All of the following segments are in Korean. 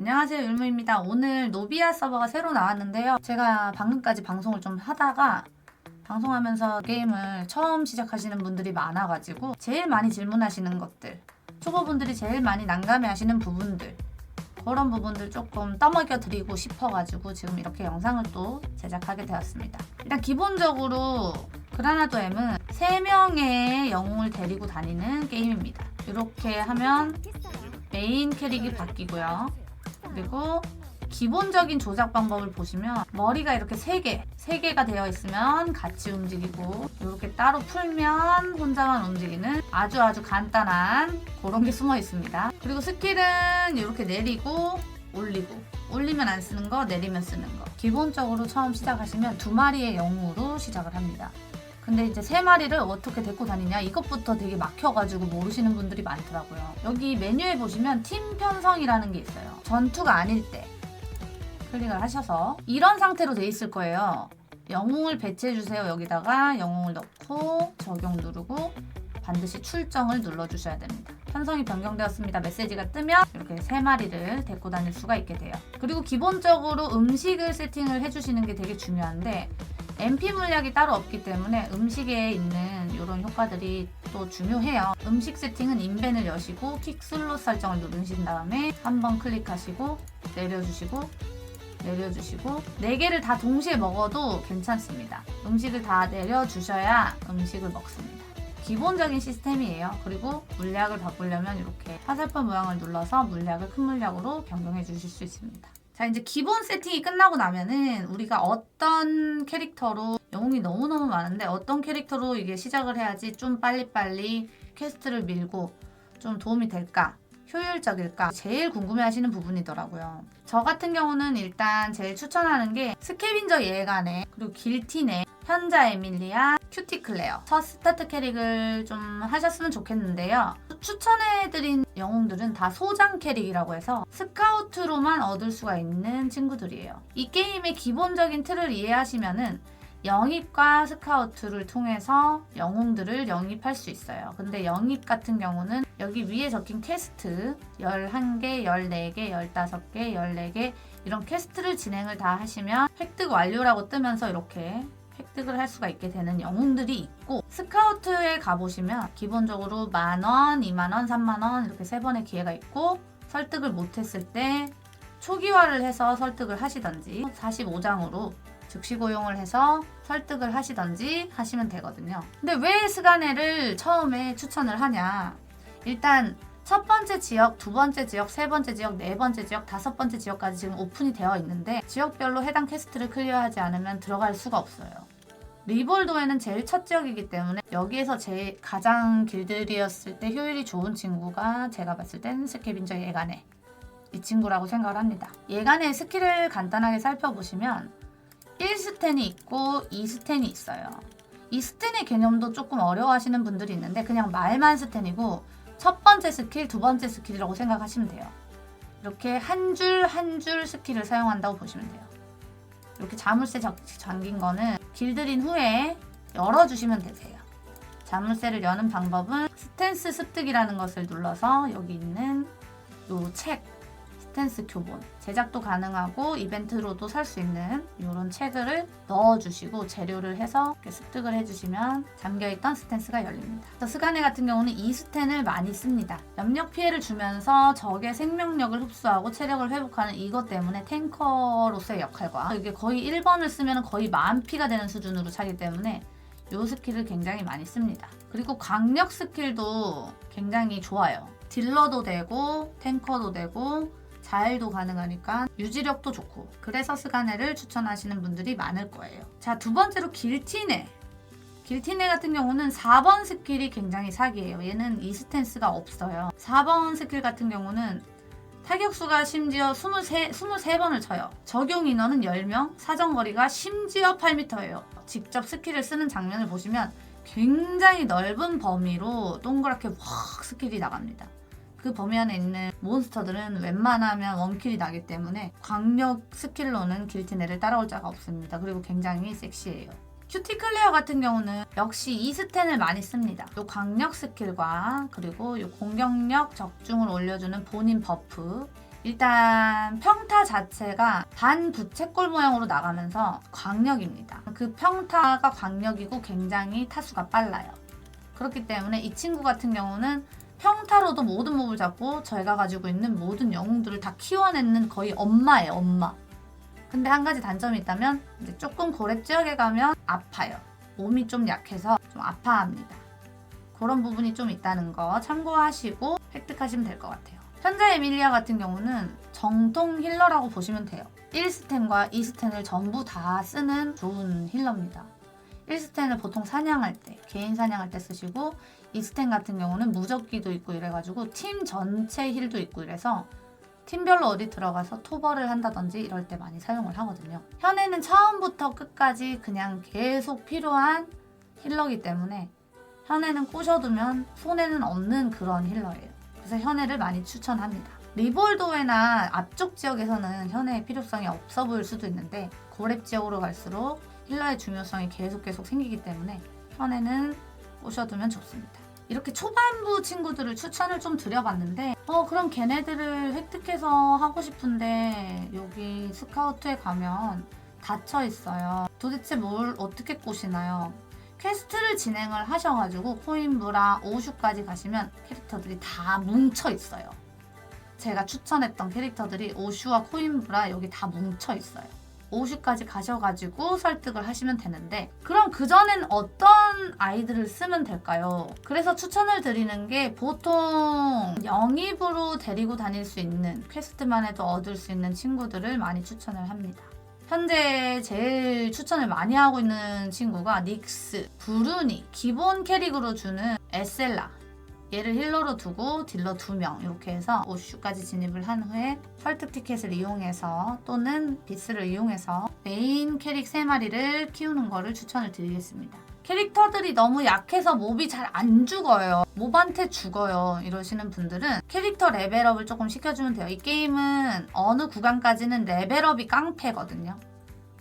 안녕하세요 율무입니다. 오늘 노비아 서버가 새로 나왔는데요. 제가 방금까지 방송을 좀 하다가 방송하면서 게임을 처음 시작하시는 분들이 많아가지고 제일 많이 질문하시는 것들 초보분들이 제일 많이 난감해하시는 부분들 그런 부분들 조금 떠먹여 드리고 싶어가지고 지금 이렇게 영상을 또 제작하게 되었습니다. 일단 기본적으로 그라나도 M은 3명의 영웅을 데리고 다니는 게임입니다. 이렇게 하면 메인 캐릭이 바뀌고요. 그리고 기본적인 조작 방법을 보시면 머리가 이렇게 3개, 3개가 되어 있으면 같이 움직이고 이렇게 따로 풀면 혼자만 움직이는 아주 아주 간단한 그런 게 숨어 있습니다. 그리고 스킬은 이렇게 내리고 올리고 올리면 안 쓰는 거, 내리면 쓰는 거. 기본적으로 처음 시작하시면 두 마리의 영웅으로 시작을 합니다. 근데 이제 세 마리를 어떻게 데리고 다니냐 이것부터 되게 막혀가지고 모르시는 분들이 많더라고요. 여기 메뉴에 보시면 팀 편성이라는 게 있어요. 전투가 아닐 때 클릭을 하셔서 이런 상태로 돼 있을 거예요. 영웅을 배치해 주세요. 여기다가 영웅을 넣고 적용 누르고 반드시 출정을 눌러주셔야 됩니다. 편성이 변경되었습니다. 메시지가 뜨면 이렇게 세 마리를 데리고 다닐 수가 있게 돼요. 그리고 기본적으로 음식을 세팅을 해주시는 게 되게 중요한데 MP 물약이 따로 없기 때문에 음식에 있는 이런 효과들이 또 중요해요. 음식 세팅은 인벤을 여시고 킥 슬롯 설정을 누르신 다음에 한번 클릭하시고 내려주시고 내려주시고 네 개를 다 동시에 먹어도 괜찮습니다. 음식을 다 내려주셔야 음식을 먹습니다. 기본적인 시스템이에요. 그리고 물약을 바꾸려면 이렇게 화살표 모양을 눌러서 물약을 큰 물약으로 변경해 주실 수 있습니다. 자 이제 기본 세팅이 끝나고 나면은 우리가 어떤 캐릭터로 영웅이 너무너무 많은데 어떤 캐릭터로 이게 시작을 해야지 좀 빨리빨리 퀘스트를 밀고 좀 도움이 될까 효율적일까 제일 궁금해하시는 부분이더라고요. 저 같은 경우는 일단 제일 추천하는 게 스캐빈저 예간에 그리고 길티네 현자 에밀리아 큐티클레어 첫 스타트 캐릭을 좀 하셨으면 좋겠는데요. 추천해드린 영웅들은 다 소장 캐릭이라고 해서 스카우트로만 얻을 수가 있는 친구들이에요. 이 게임의 기본적인 틀을 이해하시면은 영입과 스카우트를 통해서 영웅들을 영입할 수 있어요. 근데 영입 같은 경우는 여기 위에 적힌 퀘스트 11개, 14개, 15개, 14개 이런 퀘스트를 진행을 다 하시면 획득 완료라고 뜨면서 이렇게 획득을 할 수가 있게 되는 영웅들이 있고 스카우트에 가보시면 기본적으로 만원, 2만원, 3만원 이렇게 세 번의 기회가 있고 설득을 못했을 때 초기화를 해서 설득을 하시던지 45장으로 즉시 고용을 해서 설득을 하시던지 하시면 되거든요. 근데 왜 스가네를 처음에 추천을 하냐? 일단 첫 번째 지역, 두 번째 지역, 세 번째 지역, 네 번째 지역, 다섯 번째 지역까지 지금 오픈이 되어 있는데 지역별로 해당 퀘스트를 클리어하지 않으면 들어갈 수가 없어요. 리볼도에는 제일 첫 지역이기 때문에 여기에서 제일 가장 길들이었을 때 효율이 좋은 친구가 제가 봤을 땐 스케빈저 예간에 이 친구라고 생각을 합니다. 예간의 스킬을 간단하게 살펴보시면 1스텐이 있고 2스텐이 있어요. 이 스텐의 개념도 조금 어려워하시는 분들이 있는데 그냥 말만 스텐이고 첫 번째 스킬, 두 번째 스킬이라고 생각하시면 돼요. 이렇게 한 줄 한 줄 스킬을 사용한다고 보시면 돼요. 이렇게 자물쇠 적- 잠긴 거는 길들인 후에 열어주시면 되세요. 자물쇠를 여는 방법은 스탠스 습득이라는 것을 눌러서 여기 있는 요 책, 스탠스 교본 제작도 가능하고 이벤트로도 살 수 있는 이런 책을 넣어주시고 재료를 해서 이렇게 습득을 해주시면 잠겨있던 스탠스가 열립니다. 스가네 같은 경우는 이 스탠을 많이 씁니다. 염력 피해를 주면서 적의 생명력을 흡수하고 체력을 회복하는 이것 때문에 탱커로서의 역할과 이게 거의 1번을 쓰면 거의 만 피가 되는 수준으로 차기 때문에 이 스킬을 굉장히 많이 씁니다. 그리고 강력 스킬도 굉장히 좋아요. 딜러도 되고 탱커도 되고 자일도 가능하니까 유지력도 좋고 그래서 스가네를 추천하시는 분들이 많을 거예요. 자 두 번째로 길티네. 길티네 같은 경우는 4번 스킬이 굉장히 사기예요. 얘는 이 스탠스가 없어요. 4번 스킬 같은 경우는 타격수가 심지어 23, 23번을 쳐요. 적용 인원은 10명, 사정거리가 심지어 8m예요. 직접 스킬을 쓰는 장면을 보시면 굉장히 넓은 범위로 동그랗게 확 스킬이 나갑니다. 그 범위 안에 있는 몬스터들은 웬만하면 원킬이 나기 때문에 강력 스킬로는 길티네를 따라올 자가 없습니다. 그리고 굉장히 섹시해요. 큐티 클레어 같은 경우는 역시 이 스탠을 많이 씁니다. 요 강력 스킬과 그리고 요 공격력 적중을 올려주는 본인 버프 일단 평타 자체가 반부채꼴 모양으로 나가면서 광역입니다. 그 평타가 광역이고 굉장히 타수가 빨라요. 그렇기 때문에 이 친구 같은 경우는 평타로도 모든 몹을 잡고 저희가 가지고 있는 모든 영웅들을 다 키워내는 거의 엄마예요, 엄마. 근데 한 가지 단점이 있다면 이제 조금 고렙 지역에 가면 아파요. 몸이 좀 약해서 좀 아파합니다. 그런 부분이 좀 있다는 거 참고하시고 획득하시면 될 것 같아요. 현재 에밀리아 같은 경우는 정통 힐러라고 보시면 돼요. 1스텐과 2스텐을 전부 다 쓰는 좋은 힐러입니다. 1스텐을 보통 사냥할 때, 개인 사냥할 때 쓰시고 2스텐 같은 경우는 무적기도 있고 이래가지고 팀 전체 힐도 있고 이래서 팀별로 어디 들어가서 토벌을 한다든지 이럴 때 많이 사용을 하거든요. 현에는 처음부터 끝까지 그냥 계속 필요한 힐러기 때문에 현에는 꼬셔두면 손해는 없는 그런 힐러예요. 그래서 현해를 많이 추천합니다. 리볼도에나 앞쪽 지역에서는 현해의 필요성이 없어 보일 수도 있는데 고렙 지역으로 갈수록 힐러의 중요성이 계속 계속 생기기 때문에 현해는 꼬셔두면 좋습니다. 이렇게 초반부 친구들을 추천을 좀 드려봤는데 어 그럼 걔네들을 획득해서 하고 싶은데 여기 스카우트에 가면 닫혀 있어요. 도대체 뭘 어떻게 꼬시나요? 퀘스트를 진행을 하셔가지고 코인브라 오슈까지 가시면 캐릭터들이 다 뭉쳐 있어요. 제가 추천했던 캐릭터들이 오슈와 코인브라 여기 다 뭉쳐 있어요. 오슈까지 가셔가지고 설득을 하시면 되는데 그럼 그전엔 어떤 아이들을 쓰면 될까요? 그래서 추천을 드리는 게 보통 영입으로 데리고 다닐 수 있는 퀘스트만 해도 얻을 수 있는 친구들을 많이 추천을 합니다. 현재 제일 추천을 많이 하고 있는 친구가 닉스, 브루니, 기본 캐릭으로 주는 에셀라 얘를 힐러로 두고 딜러 2명 이렇게 해서 오슈까지 진입을 한 후에 설득 티켓을 이용해서 또는 비스를 이용해서 메인 캐릭 3마리를 키우는 거를 추천을 드리겠습니다. 캐릭터들이 너무 약해서 몹이 잘 안 죽어요. 몹한테 죽어요. 이러시는 분들은 캐릭터 레벨업을 조금 시켜주면 돼요. 이 게임은 어느 구간까지는 레벨업이 깡패거든요.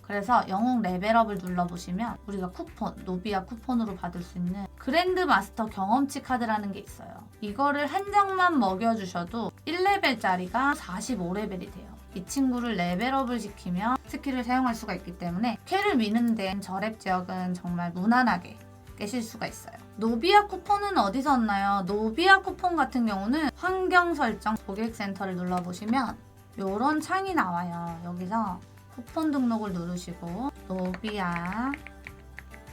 그래서 영웅 레벨업을 눌러보시면 우리가 쿠폰, 노비아 쿠폰으로 받을 수 있는 그랜드 마스터 경험치 카드라는 게 있어요. 이거를 한 장만 먹여주셔도 1레벨짜리가 45레벨이 돼요. 이 친구를 레벨업을 시키면 스킬을 사용할 수가 있기 때문에 캐를 미는 데는 저랩 지역은 정말 무난하게 깨실 수가 있어요. 노비아 쿠폰은 어디서 얻나요? 노비아 쿠폰 같은 경우는 환경 설정 고객센터를 눌러보시면 이런 창이 나와요. 여기서 쿠폰 등록을 누르시고 노비아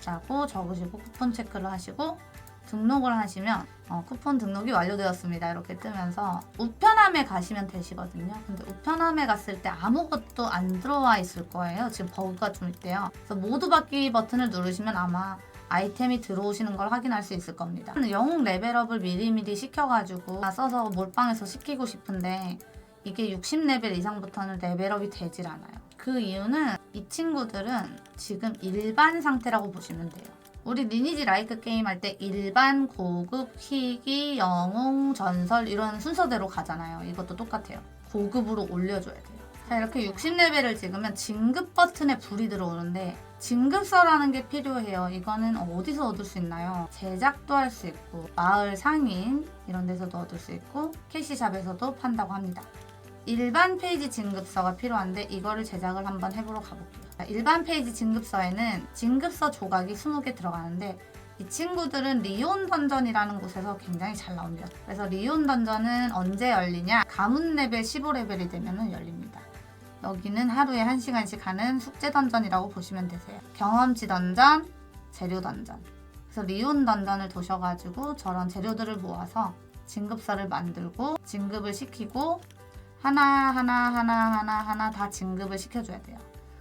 라고 적으시고 쿠폰 체크를 하시고 등록을 하시면 어, 쿠폰 등록이 완료되었습니다. 이렇게 뜨면서 우편함에 가시면 되시거든요. 근데 우편함에 갔을 때 아무것도 안 들어와 있을 거예요. 지금 버그가 좀 있대요. 그래서 모두 받기 버튼을 누르시면 아마 아이템이 들어오시는 걸 확인할 수 있을 겁니다. 영웅 레벨업을 미리미리 시켜가지고 써서 몰빵해서 시키고 싶은데 이게 60레벨 이상부터는 레벨업이 되질 않아요. 그 이유는 이 친구들은 지금 일반 상태라고 보시면 돼요. 우리 리니지 라이크 게임 할 때 일반, 고급, 희귀, 영웅, 전설 이런 순서대로 가잖아요. 이것도 똑같아요. 고급으로 올려줘야 돼요. 자 이렇게 60레벨을 찍으면 진급 버튼에 불이 들어오는데 진급서라는 게 필요해요. 이거는 어디서 얻을 수 있나요? 제작도 할 수 있고 마을 상인 이런 데서도 얻을 수 있고 캐시샵에서도 판다고 합니다. 일반 페이지 진급서가 필요한데 이거를 제작을 한번 해보러 가볼게요. 일반 페이지 진급서에는 진급서 조각이 20개 들어가는데 이 친구들은 리온 던전이라는 곳에서 굉장히 잘 나옵니다. 그래서 리온 던전은 언제 열리냐? 가문 레벨 15레벨이 되면 열립니다. 여기는 하루에 1시간씩 하는 숙제 던전이라고 보시면 되세요. 경험치 던전, 재료 던전. 그래서 리온 던전을 도셔가지고 저런 재료들을 모아서 진급서를 만들고 진급을 시키고 하나 하나 하나 하나 하나 다 진급을 시켜줘야 돼요.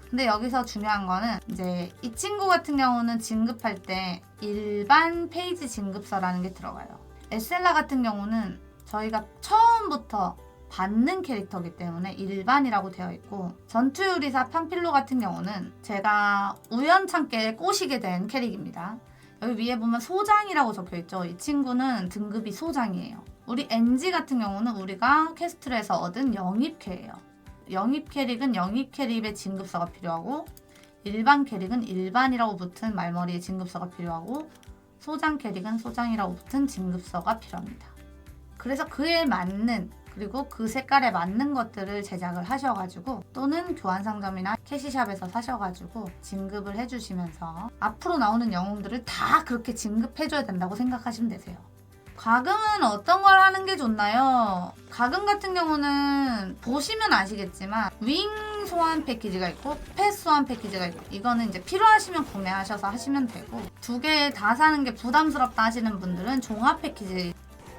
근데 여기서 중요한 거는 이제 이 친구 같은 경우는 진급할 때 일반 페이지 진급서라는 게 들어가요. 에셀라 같은 경우는 저희가 처음부터 받는 캐릭터이기 때문에 일반이라고 되어 있고 전투요리사 팜필로 같은 경우는 제가 우연찮게 꼬시게 된 캐릭입니다. 여기 위에 보면 소장이라고 적혀 있죠. 이 친구는 등급이 소장이에요. 우리 NG 같은 경우는 우리가 캐스트에서 얻은 영입 캐예요. 영입 캐릭은 영입 캐릭의 진급서가 필요하고 일반 캐릭은 일반이라고 붙은 말머리에 진급서가 필요하고 소장 캐릭은 소장이라고 붙은 진급서가 필요합니다. 그래서 그에 맞는 그리고 그 색깔에 맞는 것들을 제작을 하셔가지고 또는 교환 상점이나 캐시샵에서 사셔가지고 진급을 해주시면서 앞으로 나오는 영웅들을 다 그렇게 진급해줘야 된다고 생각하시면 되세요. 과금은 어떤 걸 하는 게 좋나요? 과금 같은 경우는 보시면 아시겠지만 윙 소환 패키지가 있고 패스 소환 패키지가 있고 이거는 이제 필요하시면 구매하셔서 하시면 되고 두 개 다 사는 게 부담스럽다 하시는 분들은 종합 패키지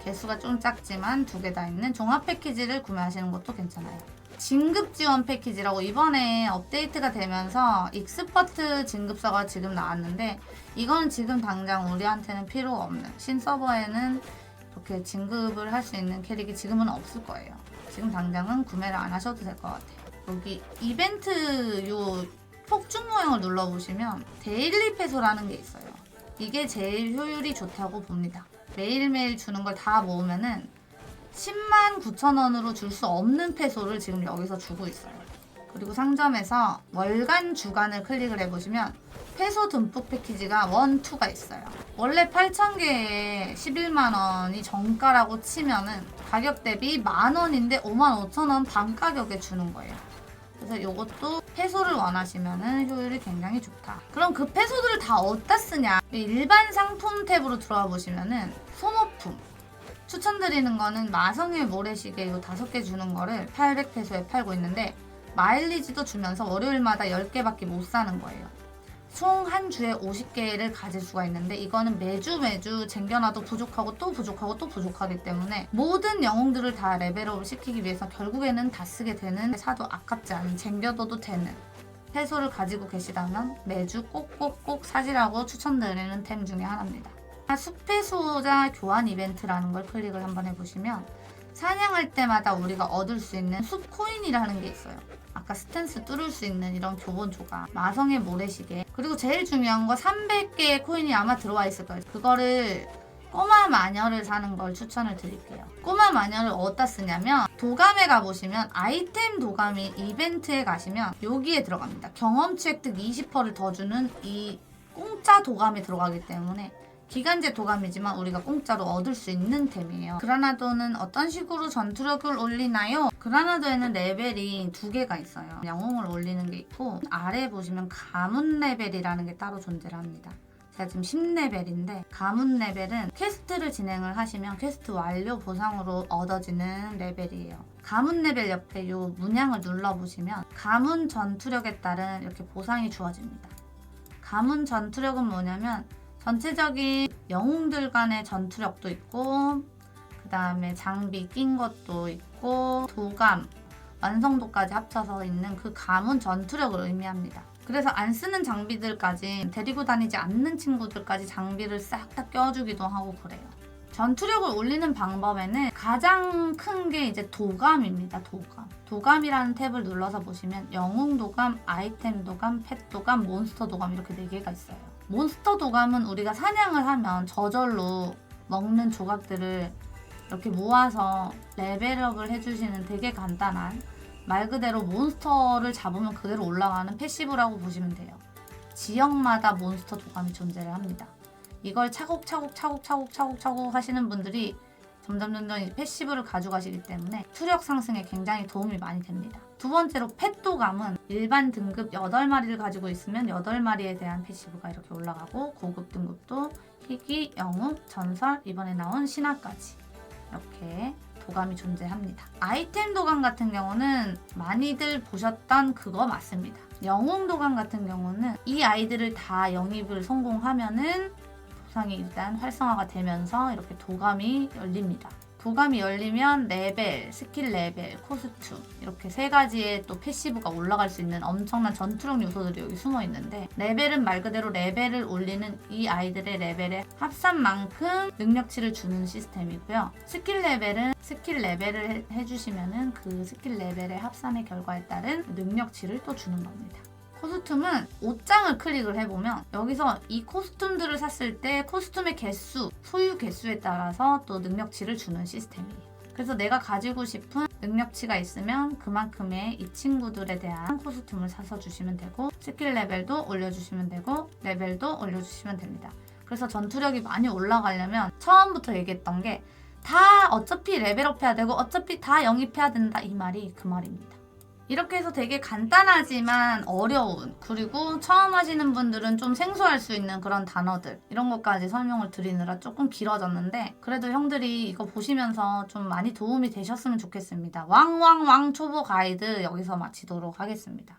개수가 좀 작지만 두 개 다 있는 종합 패키지를 구매하시는 것도 괜찮아요. 진급 지원 패키지라고 이번에 업데이트가 되면서 익스퍼트 진급서가 지금 나왔는데 이건 지금 당장 우리한테는 필요 없는 신서버에는 이렇게 진급을 할 수 있는 캐릭이 지금은 없을 거예요. 지금 당장은 구매를 안 하셔도 될 것 같아요. 여기 이벤트 요 폭죽 모형을 눌러보시면 데일리 페소라는 게 있어요. 이게 제일 효율이 좋다고 봅니다. 매일매일 주는 걸 다 모으면은 10만 9천 원으로 줄 수 없는 페소를 지금 여기서 주고 있어요. 그리고 상점에서 월간 주간을 클릭을 해보시면 페소 듬뿍 패키지가 1, 2가 있어요. 원래 8,000개에 11만 원이 정가라고 치면은 가격 대비 만 원인데 5만 5천 원반 가격에 주는 거예요. 그래서 이것도 페소를 원하시면은 효율이 굉장히 좋다. 그럼 그 페소들을 다 어디다 쓰냐? 일반 상품 탭으로 들어와 보시면은 소모품 추천드리는 거는 마성의 모래시계 이 다섯 개 주는 거를 800페소에 팔고 있는데 마일리지도 주면서 월요일마다 10개밖에 못 사는 거예요. 총 한 주에 50개를 가질 수가 있는데 이거는 매주 매주 쟁겨놔도 부족하고 또 부족하고 또 부족하기 때문에 모든 영웅들을 다 레벨업을 시키기 위해서 결국에는 다 쓰게 되는 사도 아깝지 않은 쟁겨둬도 되는 페소를 가지고 계시다면 매주 꼭꼭꼭 사시라고 추천드리는 템 중에 하나입니다. 숲의 수호자 교환 이벤트라는 걸 클릭을 한번 해보시면 사냥할 때마다 우리가 얻을 수 있는 숲 코인이라는 게 있어요. 아까 스탠스 뚫을 수 있는 이런 교본 조각, 마성의 모래시계, 그리고 제일 중요한 거 300개의 코인이 아마 들어와 있을 거예요. 그거를 꼬마 마녀를 사는 걸 추천을 드릴게요. 꼬마 마녀를 어디다 쓰냐면 도감에 가보시면 아이템 도감이 이벤트에 가시면 여기에 들어갑니다. 경험치 획득 20%를 더 주는 이 공짜 도감에 들어가기 때문에 기간제 도감이지만 우리가 공짜로 얻을 수 있는 템이에요. 그라나도는 어떤 식으로 전투력을 올리나요? 그라나도에는 레벨이 두 개가 있어요. 영웅을 올리는 게 있고 아래 보시면 가문 레벨이라는 게 따로 존재를 합니다. 제가 지금 10레벨인데 가문 레벨은 퀘스트를 진행을 하시면 퀘스트 완료 보상으로 얻어지는 레벨이에요. 가문 레벨 옆에 이 문양을 눌러보시면 가문 전투력에 따른 이렇게 보상이 주어집니다. 가문 전투력은 뭐냐면 전체적인 영웅들 간의 전투력도 있고 그 다음에 장비 낀 것도 있고 도감 완성도까지 합쳐서 있는 그 가문 전투력을 의미합니다. 그래서 안 쓰는 장비들까지 데리고 다니지 않는 친구들까지 장비를 싹 다 껴주기도 하고 그래요. 전투력을 올리는 방법에는 가장 큰 게 이제 도감입니다. 도감. 도감이라는 탭을 눌러서 보시면 영웅 도감, 아이템 도감, 펫 도감, 몬스터 도감 이렇게 네 개가 있어요. 몬스터 도감은 우리가 사냥을 하면 저절로 먹는 조각들을 이렇게 모아서 레벨업을 해주시는 되게 간단한 말 그대로 몬스터를 잡으면 그대로 올라가는 패시브라고 보시면 돼요. 지역마다 몬스터 도감이 존재를 합니다. 이걸 차곡차곡 차곡차곡 차곡차곡 하시는 분들이 점점 점점 이 패시브를 가져가시기 때문에 투력 상승에 굉장히 도움이 많이 됩니다. 두 번째로 펫도감은 일반 등급 8마리를 가지고 있으면 8마리에 대한 패시브가 이렇게 올라가고 고급 등급도 희귀, 영웅, 전설, 이번에 나온 신화까지 이렇게 도감이 존재합니다. 아이템 도감 같은 경우는 많이들 보셨던 그거 맞습니다. 영웅 도감 같은 경우는 이 아이들을 다 영입을 성공하면은 보상이 일단 활성화가 되면서 이렇게 도감이 열립니다. 도감이 열리면 레벨, 스킬 레벨, 코스튬 이렇게 세 가지의 또 패시브가 올라갈 수 있는 엄청난 전투력 요소들이 여기 숨어 있는데 레벨은 말 그대로 레벨을 올리는 이 아이들의 레벨에 합산 만큼 능력치를 주는 시스템이고요. 스킬 레벨은 스킬 레벨을 해- 해주시면은 그 스킬 레벨의 합산의 결과에 따른 능력치를 또 주는 겁니다. 코스튬은 옷장을 클릭을 해보면 여기서 이 코스튬들을 샀을 때 코스튬의 개수, 소유 개수에 따라서 또 능력치를 주는 시스템이에요. 그래서 내가 가지고 싶은 능력치가 있으면 그만큼의 이 친구들에 대한 코스튬을 사서 주시면 되고 스킬 레벨도 올려주시면 되고 레벨도 올려주시면 됩니다. 그래서 전투력이 많이 올라가려면 처음부터 얘기했던 게 다 어차피 레벨업 해야 되고 어차피 다 영입해야 된다 이 말이 그 말입니다. 이렇게 해서 되게 간단하지만 어려운 그리고 처음 하시는 분들은 좀 생소할 수 있는 그런 단어들 이런 것까지 설명을 드리느라 조금 길어졌는데 그래도 형들이 이거 보시면서 좀 많이 도움이 되셨으면 좋겠습니다. 왕왕왕 초보 가이드 여기서 마치도록 하겠습니다.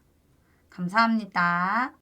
감사합니다.